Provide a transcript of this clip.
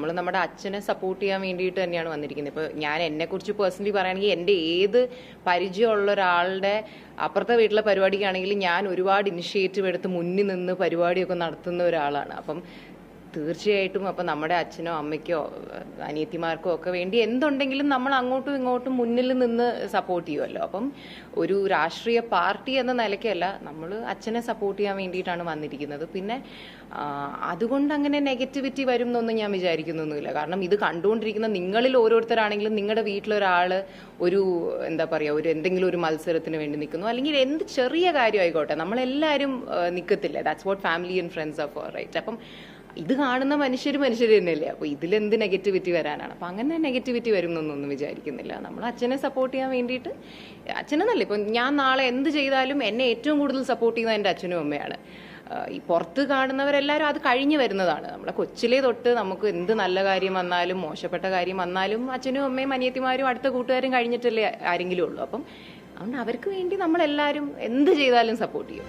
നമ്മൾ നമ്മുടെ അച്ഛനെ സപ്പോർട്ട് ചെയ്യാൻ വേണ്ടിയിട്ട് തന്നെയാണ് വന്നിരിക്കുന്നത്. ഇപ്പോൾ ഞാൻ എന്നെക്കുറിച്ച് പേഴ്സണലി പറയുകയാണെങ്കിൽ എന്റെ ഏത് പരിചയമുള്ള ഒരാളുടെ അപ്പുറത്തെ വീട്ടിലെ പരിപാടിക്കാണെങ്കിൽ ഞാൻ ഒരുപാട് ഇനിഷ്യേറ്റീവ് എടുത്ത് മുന്നിൽ നിന്ന് പരിപാടിയൊക്കെ നടത്തുന്ന ഒരാളാണ്. അപ്പം തീർച്ചയായിട്ടും അപ്പം നമ്മുടെ അച്ഛനോ അമ്മയ്ക്കോ അനിയത്തിമാർക്കോ ഒക്കെ വേണ്ടി എന്തുണ്ടെങ്കിലും നമ്മൾ അങ്ങോട്ടും ഇങ്ങോട്ടും മുന്നിൽ നിന്ന് സപ്പോർട്ട് ചെയ്യുമല്ലോ അപ്പം ഒരു രാഷ്ട്രീയ പാർട്ടി എന്ന നിലയ്ക്കല്ല നമ്മൾ അച്ഛനെ സപ്പോർട്ട് ചെയ്യാൻ വേണ്ടിയിട്ടാണ് വന്നിരിക്കുന്നത്. പിന്നെ അതുകൊണ്ട് അങ്ങനെ നെഗറ്റിവിറ്റി വരും എന്നൊന്നും ഞാൻ വിചാരിക്കുന്നൊന്നുമില്ല. കാരണം ഇത് കണ്ടുകൊണ്ടിരിക്കുന്ന നിങ്ങളിൽ ഓരോരുത്തരാണെങ്കിലും നിങ്ങളുടെ വീട്ടിലൊരാൾ ഒരു എന്താ പറയുക ഒരു എന്തെങ്കിലും ഒരു മത്സരത്തിന് വേണ്ടി നിൽക്കുന്നു. അല്ലെങ്കിൽ എന്ത് ചെറിയ കാര്യമായിക്കോട്ടെ നമ്മളെല്ലാവരും നിൽക്കത്തില്ല that's what family and friends of right അപ്പം ഇത് കാണുന്ന മനുഷ്യർ മനുഷ്യർ തന്നെയല്ലേ? അപ്പോൾ ഇതിലെന്ത് നെഗറ്റിവിറ്റി വരാനാണ്? അപ്പോൾ അങ്ങനെ നെഗറ്റിവിറ്റി വരും എന്നൊന്നും വിചാരിക്കുന്നില്ല. നമ്മൾ അച്ഛനെ സപ്പോർട്ട് ചെയ്യാൻ വേണ്ടിയിട്ട് അച്ഛനെന്നല്ല ഇപ്പം ഞാൻ നാളെ എന്ത് ചെയ്താലും എന്നെ ഏറ്റവും കൂടുതൽ സപ്പോർട്ട് ചെയ്യുന്നത് എന്റെ അച്ഛനും അമ്മയാണ്. ഈ പുറത്ത് കാണുന്നവരെല്ലാവരും അത് കഴിഞ്ഞു വരുന്നതാണ്. നമ്മളെ കൊച്ചിലെ തൊട്ട് നമുക്ക് എന്ത് നല്ല കാര്യം വന്നാലും മോശപ്പെട്ട കാര്യം വന്നാലും അച്ഛനും അമ്മയും അനിയത്തിമാരും അടുത്ത കൂട്ടുകാരും കഴിഞ്ഞിട്ടല്ലേ ആരെങ്കിലും ഉള്ളൂ. അപ്പം അതുകൊണ്ട് അവർക്ക് വേണ്ടി നമ്മളെല്ലാവരും എന്ത് ചെയ്താലും സപ്പോർട്ട് ചെയ്യും.